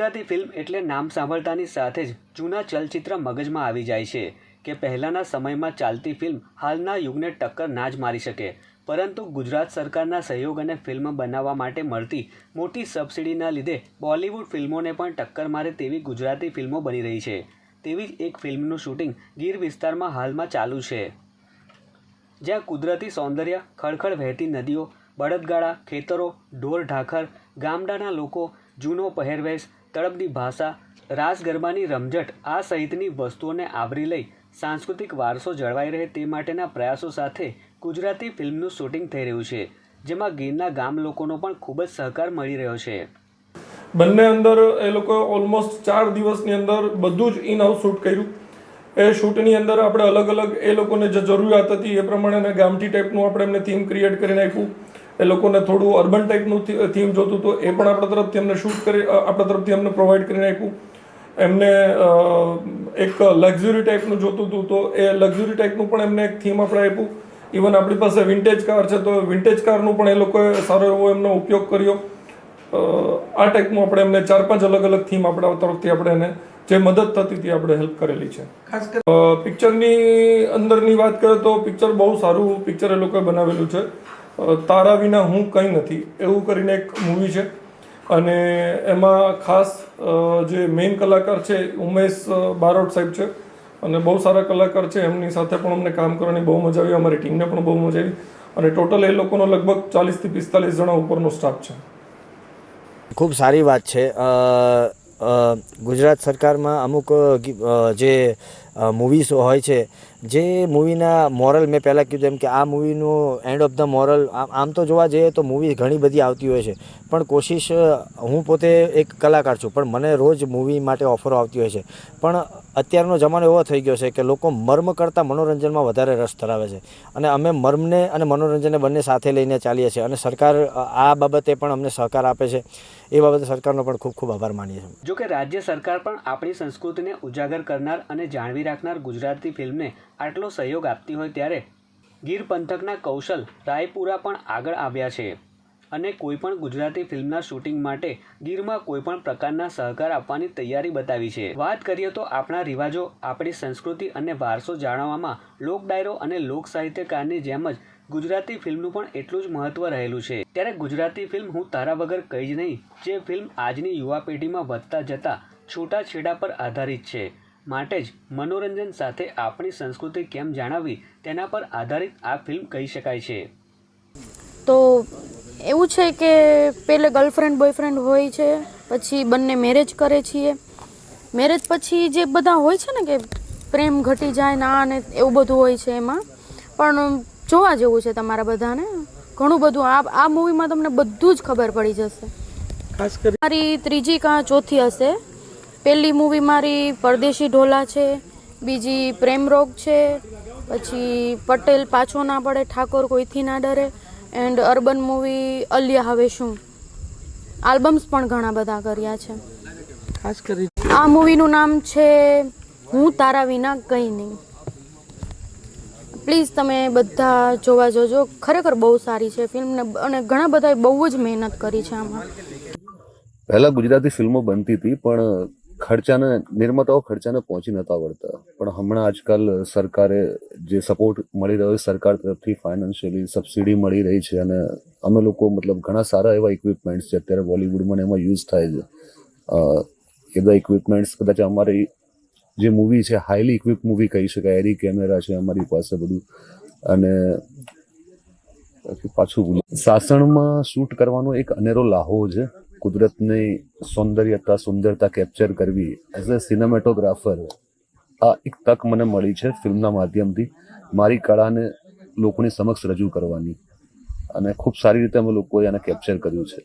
Gujarati film એટલે નામ સાંભળતાની સાથે જ જૂના ચલચિત્ર મગજમાં આવી જાય છે કે પહેલાંના સમયમાં ચાલતી ફિલ્મ હાલના યુગને ટક્કર ના જ મારી શકે. પરંતુ ગુજરાત સરકારના સહયોગ અને ફિલ્મ બનાવવા માટે મળતી મોટી સબસિડીના લીધે બોલિવૂડ ફિલ્મોને પણ ટક્કર મારે તેવી ગુજરાતી ફિલ્મો બની રહી છે. તેવી જ એક ફિલ્મનું શૂટિંગ ગીર વિસ્તારમાં હાલમાં ચાલુ છે. જ્યાં કુદરતી સૌંદર્ય ખળખળ વહેતી નદીઓ બળદગાડા ખેતરો, ઢોર ઢાખર, ગામડાના લોકો, જૂનો પહેરવેશ તળપદી ભાષા રાસ ગરબાની રમઝટ, આ સહિતની વસ્તુઓને આવરી લઈ સાંસ્કૃતિક વારસો જળવાઈ રહે તે માટેના પ્રયાસો સાથે ગુજરાતી ફિલ્મનું શૂટિંગ થઈ રહ્યું છે, જેમાં ગીરના ગામ લોકોનો પણ ખૂબ જ સહકાર મળી રહ્યો છે. બંને અંદર એ લોકો ઓલમોસ્ટ ચાર દિવસની અંદર બધું જ ઇન હાઉસ શૂટ કર્યું. એ શૂટની અંદર આપણે અલગ અલગ એ લોકોને જે જરૂરિયાત હતી એ પ્રમાણેના ગામઠી ટાઈપનું આપણે એમને થીમ ક્રિએટ કરીને આપ્યું એ લોકોને થોડું અર્બન ટાઈપનું થીમ જોતું હતું, એ પણ આપણા તરફથી અમને શૂટ કરી આપણા તરફથી અમને પ્રોવાઈડ કરીને આપ્યું એમને એક લક્ઝરી ટાઈપનું જોતું હતું, તો એ લક્ઝરી ટાઈપનું પણ એમને એક થીમ આપણે આપ્યું. ઇવન આપણી પાસે વિન્ટેજ કાર છે, તો વિન્ટેજ કારનું પણ એ લોકોએ સારો એવો એમનો ઉપયોગ કર્યો. આ ટાઈપનું આપણે એમને ચાર પાંચ અલગ અલગ થીમ આપણા તરફથી આપણે એને જે મદદ થતી હતી આપણે હેલ્પ કરેલી છે. પિક્ચરની અંદરની વાત કરીએ તો પિક્ચર બહુ સારું પિક્ચર એ લોકોએ બનાવેલું છે. તારા વિના હું કંઈ નથી. એવું કરીને એક મૂવી છે. અને એમાં ખાસ જે મેઇન કલાકાર છે ઉમેશ બારોટ સાહેબ છે. અને બહુ સારા કલાકાર છે. એમની સાથે પણ અમને કામ કરવાની બહુ મજા આવી. અમારી ટીમને પણ બહુ મજા આવી. અને ટોટલ એ લોકોનો લગભગ ચાલીસથી પિસ્તાલીસ જણા ઉપરનો સ્ટાફ છે. ખૂબ સારી વાત છે. ગુજરાત સરકારમાં અમુક જે મૂવીઝ હોય છે. જે મૂવીના મોરલ મેં પહેલાં કીધું એમ કે આ મૂવીનું એન્ડ ઓફ ધ મોરલ આમ તો જોવા જઈએ તો મૂવી ઘણી બધી આવતી હોય છે. પણ કોશિશ હું પોતે એક કલાકાર છું, પણ મને રોજ મૂવી માટે ઓફરો આવતી હોય છે. પણ અત્યારનો જમાનો એવો થઈ ગયો છે કે લોકો મર્મ કરતાં મનોરંજનમાં વધારે રસ ધરાવે છે. અને અમે મર્મને અને મનોરંજનને બંને સાથે લઈને ચાલીએ છીએ. અને સરકાર આ બાબતે પણ અમને સહકાર આપે છે. એ બાબતે સરકારનો પણ ખૂબ ખૂબ આભાર માનીએ છીએ. જો કે રાજ્ય સરકાર પણ આપણી સંસ્કૃતિને ઉજાગર કરનાર અને જાળવી રાખનાર ગુજરાતી ફિલ્મને આટલો સહયોગ આપતી હોય ત્યારે ગીર પંથકના કૌશલ રાયપુરા પણ આગળ આવ્યા છે. અને કોઈ પણ ગુજરાતી ફિલ્મના શૂટિંગ માટે ગીરમાં કોઈ પણ પ્રકારના સહકાર આપવાની તૈયારી બતાવી છે. વાત કરીએ તો આપણા રિવાજો, આપણી સંસ્કૃતિ અને વારસો જાણવામાં લોક ડાયરો અને લોક સાહિત્યકારની જેમ જ ગુજરાતી ફિલ્મનું પણ એટલું જ મહત્વ રહેલું છે. ત્યારે ગુજરાતી ફિલ્મ હું તારા વગર કઈ જ નહીં, જે ફિલ્મ આજની યુવા પેઢીમાં વધતા જતા છૂટાછેડા પર આધારિત છે. માટે જ મનોરંજન સાથે આપણી સંસ્કૃતિ કેમ જાણવવી તેના પર આધારિત આ ફિલ્મ કહી શકાય છે. તો એવું છે કે પહેલે ગર્લફ્રેન્ડ બોયફ્રેન્ડ હોય છે પછી બંને મેરેજ કરે છીએ. મેરેજ પછી જે બધા હોય છે ને કે પ્રેમ ઘટી જાય ના ને એવું બધું હોય છે એમાં. પણ જોવા જેવું છે તમારા બધાને? ઘણું બધું આ આ મૂવીમાં તમને બધું જ ખબર પડી જશે. ખાસ કરી મારી ત્રીજી કાં ચોથી હશે. પહેલી મૂવી મારી પરદેશી ઢોલા છે બીજી પ્રેમરોગ છે પછી પટેલ પાછો ના પડે ઠાકોર કોઈથી ના ડરે એન્ડ અર્બન મૂવી અલિયા હવે શું. આલ્બમ્સ પણ ઘણા બધા કર્યા છે. ખાસ કરી આ મૂવીનું નામ છે હું તારા વિના કંઈ નહીં. પ્લીઝ તમે બધા જોવા જોજો ખરેખર બહુ સારી છે ફિલ્મને અને ઘણા બધાએ બહુ જ મહેનત કરી છે આમાં. પહેલાં ગુજરાતી ફિલ્મો બનતી હતી પણ ખર્ચાને, નિર્માતાઓ ખર્ચાને પહોંચી નતા વળતા. પણ હમણાં આજકાલ સરકારે જે સપોર્ટ મળી રહ્યો છે, સરકાર તરફથી ફાઇનાન્શિયલી સબસિડી મળી રહી છે અને અમે લોકો મતલબ ઘણા સારા એવા ઇક્વિપમેન્ટ્સ છે, અત્યારે બોલિવૂડમાં એમાં યુઝ થાય છે. એ બધા ઇક્વિપમેન્ટ્સ કદાચ અમારી જે મૂવી છે હાઈલી ઇક્વિપ મૂવી કહી શકાય, એરી કેમેરા છે અમારી પાસે બધું. અને પછી પાછું સાસણમાં શૂટ કરવાનો એક અનેરો લાહો છે. કુદરતની સૌંદર્યતા, સુંદરતા કેપ્ચર કરવી એઝ અ સિનેમેટોગ્રાફર આ એક તક મને મળી છે ફિલ્મના માધ્યમથી. મારી કળાને લોકોની સમક્ષ રજૂ કરવાની અને ખૂબ સારી રીતે અમે લોકોએ એને કેપ્ચર કર્યું છે.